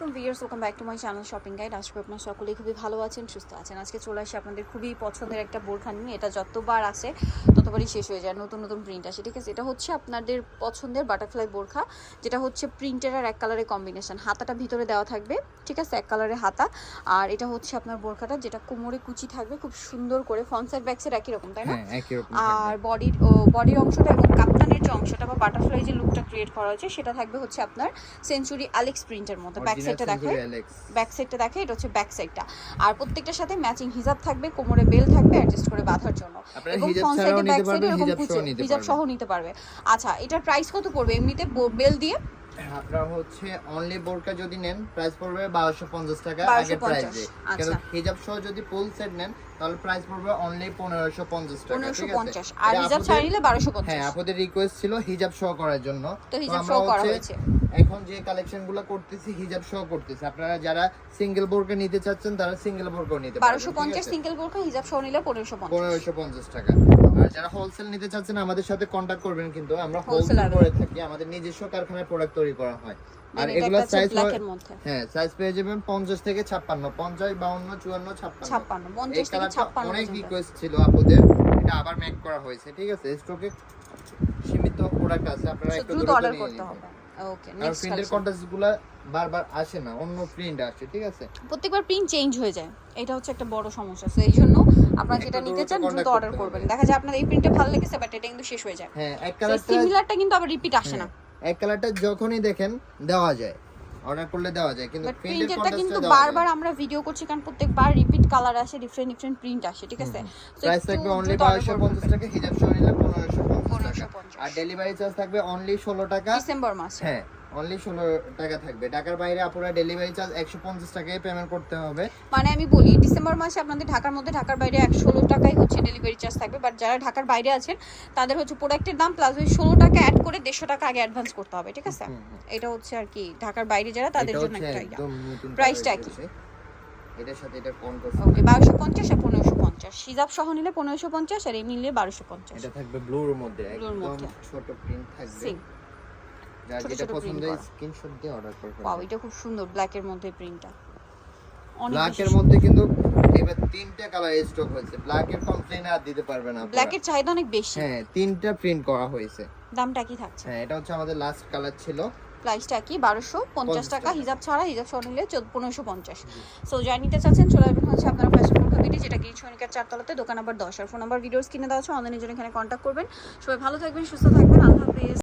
আলাইকুম viewers welcome back to my channel shopping guide আশা করি আপনার সকলেই খুবই ভালো আছেন, সুস্থ আছেন। আজকে চলে আসি আপনাদের খুবই পছন্দের একটা বোরখা নিয়ে। এটা যতবার আসে ততবারই শেষ হয়ে যায় নতুন নতুন প্রিন্ট আসে। ঠিক আছে? এটা হচ্ছে আপনাদের পছন্দের বাটারফ্লাই বোরখা যেটা হচ্ছে প্রিন্টের আর এক কালারের কম্বিনেশন হাতাটা ভিতরে দেওয়া থাকবে ঠিক আছে? এক কালারের হাতা। আর এটা হচ্ছে আপনার বোরখাটা যেটা কোমরে কুচি থাকবে খুব সুন্দর করে ফ্রন্ট সাইড ব্যাক সাইড একই রকম তাই না? হ্যাঁ আর বডির বডির অংশটা এবং কাপ্তানের যে অংশটা বা বাটারফ্লাই যে লুকটা ক্রিয়েট করা হয়েছে সেটা থাকবে হচ্ছে আপনার সেঞ্চুরি অ্যালেক্স প্রিন্টের মতো। ব্যাক সাইডটা দেখে ব্যাক সাইডটা দেখে এটা হচ্ছে ব্যাক সাইডটা আর প্রত্যেকটার সাথে ম্যাচিং হিজাব থাকবে কোমরে বেল থাকবে অ্যাডজাস্ট করে বাঁধার জন্য। এবং হিজাব ফ্রন্ট ছাড়াও সাইডে ব্যাক নিতে সাইডে এরকম হিজাব সহ নিতে পারবে। আচ্ছা এটার প্রাইস কত পড়বে? এমনিতে বেল দিয়ে আপনারা হচ্ছে অনলি বোরকা যদি নেন প্রাইস পড়বে 1250 টাকা আগে প্রাইস কিন্তু। হিজাব সহ যদি ফুল সেট নেন তাহলে প্রাইস পড়বে অনলি 1550 টাকা আর হিজাব ছাড়া নিলে হ্যাঁ আপনাদের রিকোয়েস্ট ছিল হিজাব সহ করার জন্য। তো হিজাব আমরা সহ করা হচ্ছে হয়েছে। এখন যে কালেকশনগুলো করতেছি হিজাব সহ করতেছি। আপনারা যারা সিঙ্গেল বোরকা নিতে চাচ্ছেন তারা সিঙ্গেল বোরকাও নিতে বারোশো পঞ্চাশ সিঙ্গেল বোরখা হিজাব সহ নিলে টাকা। আর যারা হোলসেল নিতে চাচ্ছেন আমাদের সাথে কন্ট্যাক্ট করবেন কিন্তু। আমরা হোলসেল করে থাকি। আমাদের নিজস্ব কারখানায় প্রোডাক্ট তৈরি করা হয়। আর এগুলো সাইজ হ্যাঁ সাইজ পেয়ে যাবেন পঞ্চাশ থেকে ছাপ্পান্ন পঞ্চাশ বাউন্ন চুয়ান্ন ছাপ্পান্ন। ছাপ্পান্ন এই পঞ্চাশ থেকে কালারটা ছাপ্পান্ন অনেক রিকোয়েস্ট ছিল আপুদের এটা আবার মেক করা হয়েছে ঠিক আছে? স্টকে সীমিত প্রোডাক্ট আছে আপনারা একটু দ্রুত অর্ডার করতে হবে। ওকে নেক্সট প্রিন্টের বারবার আসে না অন্য প্রিন্ট আসে ঠিক আছে? প্রত্যেকবার প্রিন্ট চেঞ্জ হয়ে যায়। এটা হচ্ছে একটা বড় সমস্যা। তো এই জন্য আপনারা যেটা নিতে চান দ্রুত অর্ডার করবেন। দেখা যায় আপনার এই প্রিন্টটা ভালো লেগেছে বাট এটা কিন্তু শেষ হয়ে যায়। হ্যাঁ এক কালারটা সিমিলারটা কিন্তু আবার রিপিট আসে না। এক কালারটা যখনই দেখেন দেওয়া যায়। অর্ডার করলে দেওয়া যায় কিন্তু প্রিন্টটা কিন্তু বারবার আমরা ভিডিও করছি কারণ প্রত্যেকবার রিপিট কালার আসে ডিফারেন্ট ডিফারেন্ট প্রিন্ট আসে ঠিক আছে? প্রাইস থাকবে অনলি দ্রুত order বারোশো করবেন। পঞ্চাশ টাকা হিজাব টাকা। 1550 আর ডেলিভারি চার্জ থাকবে অনলি ষোলো টাকা। ডিসেম্বর মাসে। হ্যাঁ অনলি ষোলো টাকা থাকবে। ঢাকার বাইরে আপনারা ডেলিভারি চার্জ একশো পঞ্চাশ টাকায় পেমেন্ট করতে হবে। মানে আমি বলি ডিসেম্বর মাসে আপনাদের ঢাকার মধ্যে ঢাকার বাইরে এক ষোলো টাকাই হচ্ছে ডেলিভারি চার্জ থাকবে। বাট যারা ঢাকার বাইরে আছেন তাদের হচ্ছে প্রোডাক্টের দাম প্লাস ওই ষোলো টাকা অ্যাড করে দেড়শো টাকা আগে অ্যাডভান্স করতে হবে ঠিক আছে। এটা হচ্ছে আর কি ঢাকার বাইরে যারা তাদের জন্য একটা idea। একদম নতুন Price টা colour কি? এটার সাথে এটা কোন ওকে বারোশো পঞ্চাশ আর পনেরোশো পঞ্চাশ। সিজাব সহ নিলে পনেরোশো পঞ্চাশ আর এমনি নিলে বারোশো পঞ্চাশ। এটা থাকবে ব্লুর মধ্যে একদম ছোট প্রিন্ট থাকবে। যার ছোট যেটা পছন্দ print স্ক্রিনশট দিয়ে অর্ডার করবেন ওয়াও এটা খুব সুন্দর মধ্যে প্রিন্টটা অনেক ব্ল্যাকের মধ্যে কিন্তু এবার তিনটা কালার স্টক হয়েছে। ব্ল্যাকের কমপ্লেন আর দিতে পারবে না আপনারা। ব্ল্যাকের চাহিদা অনেক বেশি। হ্যাঁ তিনটা প্রিন্ট করা হয়েছে। দামটা কি থাকছে। হ্যাঁ এটা হচ্ছে আমাদের লাস্ট কালার ছিল। প্রাইসটা কি বারোশো পঞ্চাশ টাকা। হিজাব ছাড়া হিজাব সহ নিলে পনেরোশো পঞ্চাশ। সো যাই নিতে চাচ্ছেন চলে আসবেন হচ্ছে আপনারা ফ্যাশন বিটি যেটা চারতলাতে দোকান নাম্বার দশ। আর ফোন নাম্বার ভিডিওস কিনে দেওয়া আছে অনলাইনের জন্য এখানে কন্ট্যাক্ট করবেন। সবাই ভালো থাকবেন সুস্থ থাকবেন আল্লাহ হাফেজ।